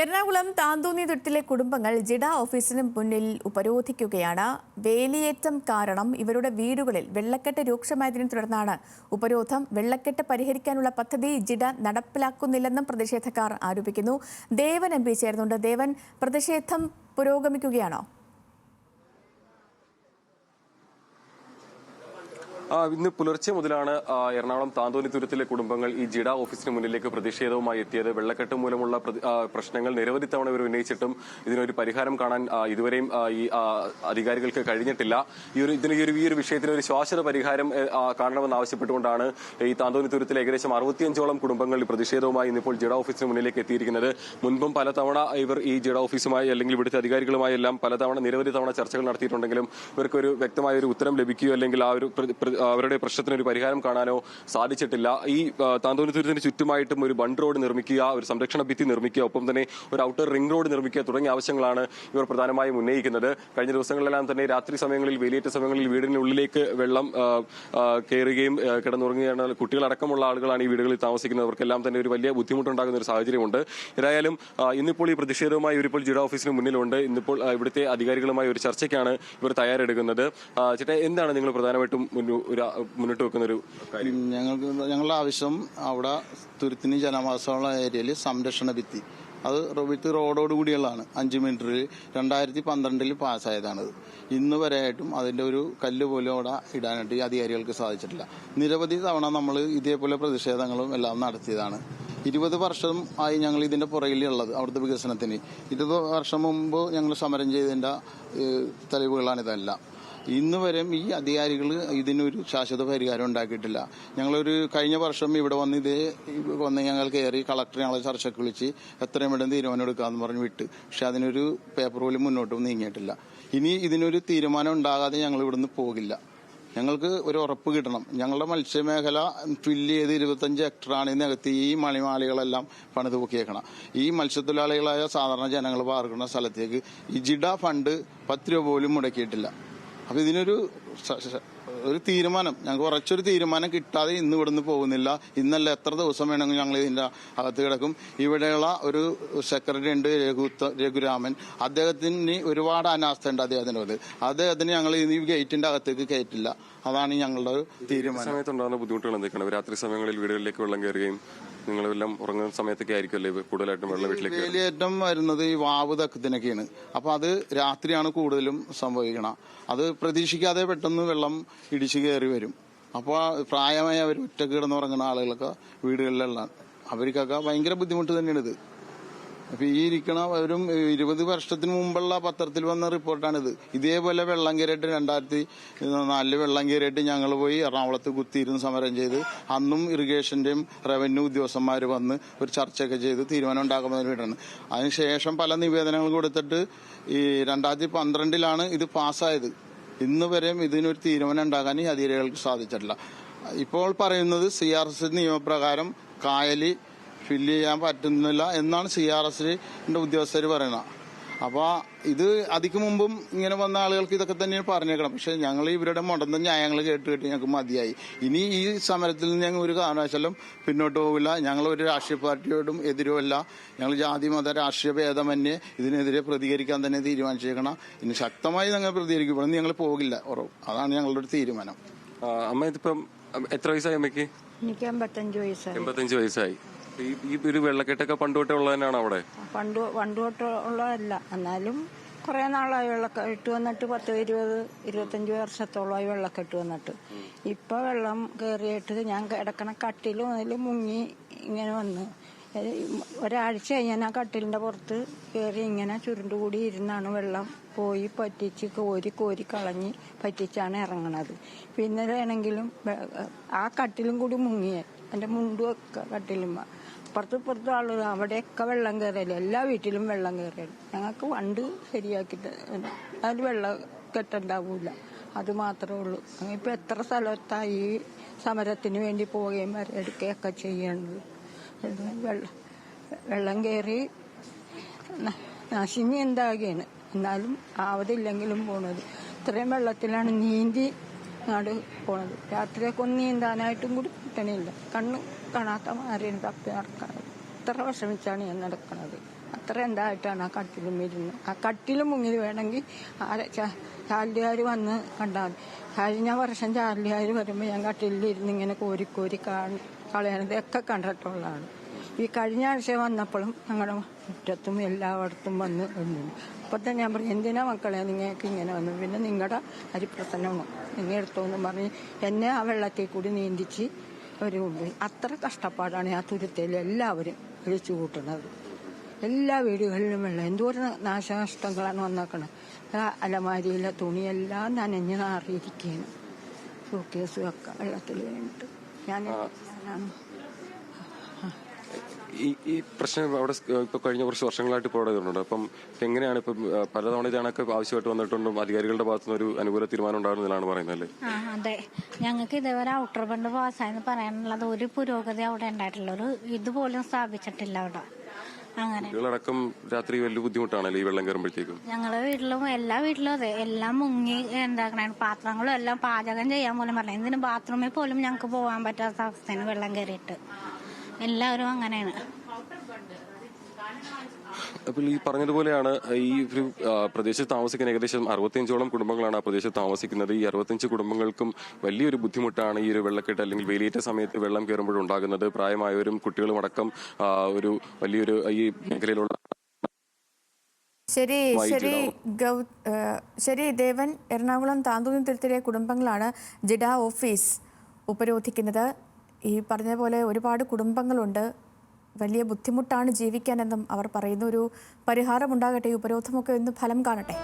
എറണാകുളം താന്തോന്നി തുരുത്തിലെ കുടുംബങ്ങൾ ജിഡ ഓഫീസിന് മുന്നിൽ ഉപരോധിക്കുകയാണ്. വേലിയേറ്റം കാരണം ഇവരുടെ വീടുകളിൽ വെള്ളക്കെട്ട് രൂക്ഷമായതിനെ തുടർന്നാണ് ഉപരോധം. വെള്ളക്കെട്ട് പരിഹരിക്കാനുള്ള പദ്ധതി ജിഡ നടപ്പിലാക്കുന്നില്ലെന്നും പ്രതിഷേധക്കാർ ആരോപിക്കുന്നു. ദേവൻ എം ചേർന്നുണ്ട് ദേവൻ പ്രതിഷേധം പുരോഗമിക്കുകയാണോ? ഇന്ന് പുലർച്ചെ മുതലാണ് എറണാകുളം താന്തോനി തുരത്തിലെ കുടുംബങ്ങൾ ഈ ജിഡ ഓഫീസിന് മുന്നിലേക്ക് പ്രതിഷേധവുമായി എത്തിയത്. വെള്ളക്കെട്ട് മൂലമുള്ള പ്രശ്നങ്ങൾ നിരവധി തവണ ഇവർ ഉന്നയിച്ചിട്ടും ഇതിനൊരു പരിഹാരം കാണാൻ ഇതുവരെയും ഈ അധികാരികൾക്ക് കഴിഞ്ഞിട്ടില്ല. ഈ ഒരു ഇതിന് ഈ ഒരു ഒരു വിഷയത്തിന് ഒരു ശാശ്വത പരിഹാരം കാണണമെന്ന് ആവശ്യപ്പെട്ടുകൊണ്ടാണ് ഈ താന്തോന്നിത്തുരത്തിലെ ഏകദേശം അറുപത്തിയഞ്ചോളം കുടുംബങ്ങൾ പ്രതിഷേധവുമായി ഇന്നിപ്പോൾ ജിഡ ഓഫീസിന് മുന്നിലേക്ക് എത്തിയിരിക്കുന്നത്. മുൻപും പലതവണ ഇവർ ഈ ജിഡ ഓഫീസുമായി അല്ലെങ്കിൽ ഇവിടുത്തെ അധികാരികളുമായി എല്ലാം പലതവണ നിരവധി തവണ ചർച്ചകൾ നടത്തിയിട്ടുണ്ടെങ്കിലും ഇവർക്കൊരു വ്യക്തമായ ഒരു ഉത്തരം ലഭിക്കുകയോ അല്ലെങ്കിൽ ആ ഒരു അവരുടെ പ്രശ്നത്തിന് ഒരു പരിഹാരം കാണാനോ സാധിച്ചിട്ടില്ല. ഈ താന്തോന്നിത്തുരത്തിന് ചുറ്റുമായിട്ടും ഒരു ബണ്ട് റോഡ് നിർമ്മിക്കുക ഒരു സംരക്ഷണ ഭിത്തി നിർമ്മിക്കുക ഒപ്പം തന്നെ ഒരു ഔട്ടർ റിംഗ് റോഡ് നിർമ്മിക്കുക തുടങ്ങിയ ആവശ്യങ്ങളാണ് ഇവർ പ്രധാനമായും ഉന്നയിക്കുന്നത്. കഴിഞ്ഞ ദിവസങ്ങളിലെല്ലാം തന്നെ രാത്രി സമയങ്ങളിൽ വേലിയേറ്റ സമയങ്ങളിൽ വീടിനുള്ളിലേക്ക് വെള്ളം കയറുകയും കിടന്നുറങ്ങുകയാണ്. കുട്ടികളടക്കമുള്ള ആളുകളാണ് ഈ വീടുകളിൽ താമസിക്കുന്നത്. അവർക്കെല്ലാം തന്നെ ഒരു വലിയ ബുദ്ധിമുട്ടുണ്ടാകുന്ന ഒരു സാഹചര്യമുണ്ട്. ഏതായാലും ഇന്നിപ്പോൾ ഈ പ്രതിഷേധവുമായി ഇവരിപ്പോൾ ജിഡ ഓഫീസിന് മുന്നിലുണ്ട്. ഇന്നിപ്പോൾ ഇവിടുത്തെ അധികാരികളുമായി ഒരു ചർച്ചയ്ക്കാണ് ഇവർ തയ്യാറെടുക്കുന്നത്. ചേട്ടാ എന്താണ് നിങ്ങൾ പ്രധാനമായിട്ടും ഒരു, മുന്നോട്ട് വെക്കുന്ന ഒരു ഞങ്ങൾക്ക് ഞങ്ങളുടെ ആവശ്യം അവിടെ തുരുത്തിന് ജനവാസമുള്ള ഏരിയയിൽ സംരക്ഷണ ഭിത്തി. അത് വിത്ത് റോഡോട് കൂടിയുള്ളതാണ്. അഞ്ച് മീറ്ററിൽ രണ്ടായിരത്തി പന്ത്രണ്ടിൽ പാസ്സായതാണത്. ഇന്ന് വരെയായിട്ടും അതിന്റെ ഒരു കല്ല് പോലും അവിടെ ഇടാനായിട്ട് ഈ അധികാരികൾക്ക് സാധിച്ചിട്ടില്ല. നിരവധി തവണ നമ്മൾ ഇതേപോലെ പ്രതിഷേധങ്ങളും എല്ലാം നടത്തിയതാണ്. ഇരുപത് വർഷം ആയി ഞങ്ങൾ ഇതിന്റെ പുറകിലുള്ളത് അവിടുത്തെ വികസനത്തിന്. ഇരുപത് വർഷം മുമ്പ് ഞങ്ങൾ സമരം ചെയ്തതിന്റെ തെളിവുകളാണ് ഇതെല്ലാം ഇന്ന് വരെയും ഈ അധികാരികൾ ഇതിനൊരു ശാശ്വത പരിഹാരം ഉണ്ടാക്കിയിട്ടില്ല. ഞങ്ങളൊരു കഴിഞ്ഞ വർഷം ഇവിടെ വന്ന് ഇതേ വന്ന് ഞങ്ങൾ കയറി കളക്ടർ ഞങ്ങളെ ചർച്ചയ്ക്ക് വിളിച്ച് എത്രയും വേണം തീരുമാനം എടുക്കാമെന്ന് പറഞ്ഞ് വിട്ട്. പക്ഷെ അതിനൊരു പേപ്പർ പോലും മുന്നോട്ട് നീങ്ങിയിട്ടില്ല. ഇനി ഇതിനൊരു തീരുമാനം ഉണ്ടാകാതെ ഞങ്ങൾ ഇവിടുന്ന് പോകില്ല. ഞങ്ങൾക്ക് ഒരു ഉറപ്പ് കിട്ടണം. ഞങ്ങളുടെ മത്സ്യമേഖല ഫില്ല് ചെയ്ത് ഇരുപത്തഞ്ച് ഹെക്ടറാണ് ഇതിനകത്ത് ഈ മണിമാളികളെല്ലാം പണിത് പൊക്കിയേക്കണം. ഈ മത്സ്യത്തൊഴിലാളികളായ സാധാരണ ജനങ്ങൾ പാർക്കുന്ന സ്ഥലത്തേക്ക് ഈ ജിഡ ഫണ്ട് പത്ത് രൂപ പോലും മുടക്കിയിട്ടില്ല. അപ്പൊ ഇതിനൊരു ഒരു തീരുമാനം. ഞങ്ങൾക്ക് കുറച്ചൊരു തീരുമാനം കിട്ടാതെ ഇന്ന് ഇവിടുന്ന് പോകുന്നില്ല. ഇന്നല്ല എത്ര ദിവസം വേണമെങ്കിൽ ഞങ്ങൾ ഇതിന്റെ അകത്ത് കിടക്കും. ഇവിടെയുള്ള ഒരു സെക്രട്ടറി ഉണ്ട് രഘു രഘുരാമൻ. അദ്ദേഹത്തിന് ഒരുപാട് അനാസ്ഥ ഉണ്ട് അദ്ദേഹത്തിനോട് അദ്ദേഹത്തിന് ഞങ്ങൾ ഈ ഗേറ്റിന്റെ അകത്തേക്ക് കയറ്റില്ല. അതാണ് ഞങ്ങളുടെ തീരുമാനം. സമയത്തുണ്ടാകുന്ന ബുദ്ധിമുട്ടുകൾ എന്തൊക്കെയാണ്? രാത്രി സമയങ്ങളിൽ വീടുകളിലേക്ക് വെള്ളം കയറുകയും നിങ്ങളെല്ലാം ഉറങ്ങുന്ന സമയത്തൊക്കെ ആയിരിക്കുമല്ലേ കൂടുതലായിട്ടും വെള്ളം വീട്ടിലേക്ക്? വേലിയേറ്റം വരുന്നത് ഈ വാവ് തക്കത്തിനൊക്കെയാണ്. അപ്പൊ അത് രാത്രിയാണ് കൂടുതലും സംഭവിക്കണം. അത് പ്രതീക്ഷിക്കാതെ പെട്ടെന്ന് വെള്ളം ഇടിച്ചു കയറി വരും. അപ്പോൾ പ്രായമായ അവർ കിടന്നുറങ്ങുന്ന ആളുകളൊക്കെ വീടുകളിലുള്ള അവർക്കൊക്കെ ഭയങ്കര ബുദ്ധിമുട്ട് തന്നെയാണ് ഇത് അപ്പൊ ഈ ഇരിക്കണ ഒരു ഇരുപത് വർഷത്തിന് മുമ്പുള്ള പത്രത്തിൽ വന്ന റിപ്പോർട്ടാണിത്. ഇതേപോലെ വെള്ളം കയറിയിട്ട് രണ്ടായിരത്തി നാലിൽ വെള്ളം കയറിയിട്ട് ഞങ്ങൾ പോയി എറണാകുളത്ത് കുത്തിയിരുന്ന് സമരം ചെയ്ത് അന്നും ഇറിഗേഷന്റെയും റവന്യൂ ഉദ്യോഗസ്ഥന്മാർ വന്ന് ഒരു ചർച്ചയൊക്കെ ചെയ്ത് തീരുമാനം ഉണ്ടാക്കുന്നതിന് വേണ്ടിയാണ്. അതിനുശേഷം പല നിവേദനങ്ങൾ കൊടുത്തിട്ട് ഈ രണ്ടായിരത്തി പന്ത്രണ്ടിലാണ് ഇത് പാസ്സായത്. ഇന്ന് വരെയും ഇതിനൊരു തീരുമാനം ഉണ്ടാകാൻ ഈ അധികാരികൾക്ക് സാധിച്ചിട്ടില്ല. ഇപ്പോൾ പറയുന്നത് സി ആർ എസ് നിയമപ്രകാരം കായലി ഫില്ല് ചെയ്യാൻ പറ്റുന്നില്ല എന്നാണ് സി ആർ എസിന്റെ ഉദ്യോഗസ്ഥർ പറയുന്നത് അപ്പോൾ ഇത് അതിക്ക് മുമ്പും ഇങ്ങനെ വന്ന ആളുകൾക്ക് ഇതൊക്കെ തന്നെയാണ് പറഞ്ഞേക്കണം പക്ഷെ ഞങ്ങൾ ഇവരുടെ മുടന്ന ന്യായങ്ങൾ കേട്ട് കേട്ട് ഞങ്ങൾക്ക് മതിയായി. ഇനി ഈ സമരത്തിൽ നിന്ന് ഞങ്ങൾ ഒരു കാരണവശാലും പിന്നോട്ട് പോകില്ല ഞങ്ങൾ ഒരു രാഷ്ട്രീയ പാർട്ടിയോടും എതിരുമല്ല. ഞങ്ങൾ ജാതി മത രാഷ്ട്രീയ ഭേദമന്യേ ഇതിനെതിരെ പ്രതികരിക്കാൻ തന്നെ തീരുമാനിച്ചേക്കണം. ഇനി ശക്തമായി ഞങ്ങൾ പ്രതികരിക്കും ഇവിടെ ഞങ്ങൾ പോകില്ല. ഉറവ് അതാണ് ഞങ്ങളുടെ ഒരു തീരുമാനം. അമ്മ ഇതിപ്പം എത്ര വയസ്സായി അമ്മയ്ക്ക്? എനിക്ക് അമ്പത്തഞ്ച് വയസ്സായി. എൺപത്തഞ്ച് വയസ്സായി. ഈ ഒരു വെള്ളക്കെട്ടൊക്കെ പണ്ട് തൊട്ടേ ഉള്ളതന്നെയാണ് അവിടെ? പണ്ട് പണ്ട് തൊട്ട് ഉള്ളതല്ല. എന്നാലും കുറെ നാളായി വെള്ളക്കെട്ട് വന്നിട്ട് പത്ത് ഇരുപത് ഇരുപത്തഞ്ച് വർഷത്തോളമായി വെള്ളക്കെട്ട് വന്നിട്ട്. ഇപ്പൊ വെള്ളം കയറിയിട്ട് ഞാൻ കിടക്കണ കട്ടിലും അതിലും മുങ്ങി ഇങ്ങനെ വന്ന്. ഒരാഴ്ച ഞാൻ ആ കട്ടിലിന്റെ പുറത്ത് കയറി ഇങ്ങനെ ചുരുണ്ടുകൂടി ഇരുന്നാണ് വെള്ളം പോയി പറ്റിച്ച് കോരി കോരി കളഞ്ഞ് പറ്റിച്ചാണ് ഇറങ്ങണത്. പിന്നെ ആണെങ്കിലും ആ കട്ടിലും കൂടി മുങ്ങിയ. എന്റെ മുണ്ടും കട്ടിലും അപ്പുറത്ത് ഇപ്പുറത്ത് ആളുകൾ അവിടെയൊക്കെ വെള്ളം കയറിയല്ലോ എല്ലാ വീട്ടിലും വെള്ളം കയറിയല്ലോ ഞങ്ങൾക്ക് വണ്ട് ശരിയാക്കി അതിൽ വെള്ളം കെട്ടണ്ടാവൂല. അത് മാത്രമേ ഉള്ളൂ. ഇപ്പൊ എത്ര സ്ഥലത്തായി സമരത്തിന് വേണ്ടി പോവുകയും വരെടുക്കുകയൊക്കെ ചെയ്യേണ്ടത് വെള്ളം വെള്ളം കയറി നശിങ്ങി എന്താകുകയാണ്? എന്നാലും ആവതില്ലെങ്കിലും പോണത്. ഇത്രയും വെള്ളത്തിലാണ് നീന്തി നാട് പോണത്. രാത്രിയൊക്കെ ഒന്ന് നീന്താനായിട്ടും കൂടി കിട്ടണില്ല. കണ്ണ് കാണാത്ത മാതിരി തപ്പി നടക്കണത് അത്ര വിഷമിച്ചാണ് ഞാൻ നടക്കണത്? അത്ര എന്തായിട്ടാണ് ആ കട്ടിലും ഇരുന്ന്? ആ കട്ടിലും മുങ്ങിൽ വേണമെങ്കിൽ ചാലിയാർ വന്ന് കണ്ടാൽ. കഴിഞ്ഞ വർഷം ചാലിയാർ വരുമ്പോൾ ഞാൻ കട്ടിലിരുന്ന് ഇങ്ങനെ കോരി കോരി കാണി കളയണത് ഒക്കെ കണ്ടിട്ടുള്ളതാണ്. ഈ കഴിഞ്ഞ ആഴ്ച വന്നപ്പോഴും ഞങ്ങളുടെ മുറ്റത്തും എല്ലായിടത്തും വന്ന് എണ്ണു അപ്പോൾ തന്നെ ഞാൻ പറഞ്ഞു എന്തിനാ മക്കളെ നിങ്ങൾക്ക് ഇങ്ങനെ വന്നു പിന്നെ നിങ്ങളുടെ അരിപ്രസന്നമാണ് നിങ്ങൾ എടുത്തോന്ന് പറഞ്ഞ് എന്നെ ആ വെള്ളത്തിൽ കൂടി നീന്തിച്ച് അവർ കൊണ്ടുപോയി അത്ര കഷ്ടപ്പാടാണ് ആ തുരുത്തയിൽ എല്ലാവരും വിളിച്ചു കൂട്ടുന്നത്. എല്ലാ വീടുകളിലും വെള്ളം. എന്തോരം നാശനഷ്ടങ്ങളാണ് വന്നേക്കണത് ആ അലമാരിയിലെ തുണിയെല്ലാം നനഞ്ഞ് നാറിയിരിക്കുകയാണ്. സൂക്കേസും ഒക്കെ വെള്ളത്തിൽ വീണിട്ട്. ഞാൻ ഈ ഈ പ്രശ്നം അവിടെ ഇപ്പൊ കഴിഞ്ഞ കുറച്ച് വർഷങ്ങളായിട്ട് ഇപ്പോൾ അവിടെ വരുന്നുണ്ട്. അപ്പം എങ്ങനെയാണ് ഇപ്പം പലതവണ ഇതാണൊക്കെ ആവശ്യമായിട്ട് വന്നിട്ടുണ്ടും അധികാരികളുടെ ഭാഗത്തു നിന്ന് ഒരു അനുകൂല തീരുമാനം ഉണ്ടാകുന്നതിലാണ് പറയുന്നത് അല്ലേ? അതെ. ഞങ്ങൾക്ക് ഇതേവരെ ഔട്ടർ ബണ്ട് പാസ്സായെന്ന് പറയാനുള്ളത് ഒരു പുരോഗതി അവിടെ ഉണ്ടായിട്ടില്ല. ഒരു ഇതുപോലും സ്ഥാപിച്ചിട്ടില്ല അവിടെ. അങ്ങനെ. കുട്ടികളടക്കം രാത്രി വലിയ ബുദ്ധിമുട്ടാണല്ലോ ഈ വെള്ളം കയറുമ്പോഴത്തേക്കും? ഞങ്ങളെ വീട്ടിലും എല്ലാ വീട്ടിലും അതെ. എല്ലാം മുങ്ങി എന്താക്കണ പാത്രങ്ങളും എല്ലാം പാചകം ചെയ്യാൻ പോലും പറഞ്ഞു ഇതിന് ബാത്റൂമിൽ പോലും ഞങ്ങൾക്ക് പോകാൻ പറ്റാത്ത അവസ്ഥയാണ് വെള്ളം കയറിയിട്ട്. എല്ലാവരും അങ്ങനെയാണ്. അപ്പോൾ ഈ പറഞ്ഞതുപോലെയാണ് ഈ ഒരു പ്രദേശത്ത് താമസിക്കുന്ന ഏകദേശം അറുപത്തിയഞ്ചോളം കുടുംബങ്ങളാണ് ആ പ്രദേശത്ത് താമസിക്കുന്നത്. ഈ അറുപത്തിയഞ്ച് കുടുംബങ്ങൾക്കും വലിയൊരു ബുദ്ധിമുട്ടാണ് ഈ ഒരു വെള്ളക്കെട്ട് അല്ലെങ്കിൽ വെയിലേറ്റ സമയത്ത് വെള്ളം കയറുമ്പോഴുണ്ടാകുന്നത് പ്രായമായവരും കുട്ടികളും അടക്കം ഒരു വലിയൊരു ഈ മേഖലയിലുള്ള ശരി ശരി ഗൗ ശരി ദേവൻ എറണാകുളം താന്തൂന്നി തുരുത്തിലെ കുടുംബങ്ങളാണ് ജിഡ ഓഫീസ് ഉപരോധിക്കുന്നത്. ഈ പറഞ്ഞ പോലെ ഒരുപാട് കുടുംബങ്ങളുണ്ട്. വലിയ ബുദ്ധിമുട്ടാണ് ജീവിക്കാനെന്നും അവർ പറയുന്ന ഒരു പരിഹാരമുണ്ടാകട്ടെ ഈ ഉപരോധമൊക്കെ ഒന്ന് ഫലം കാണട്ടെ.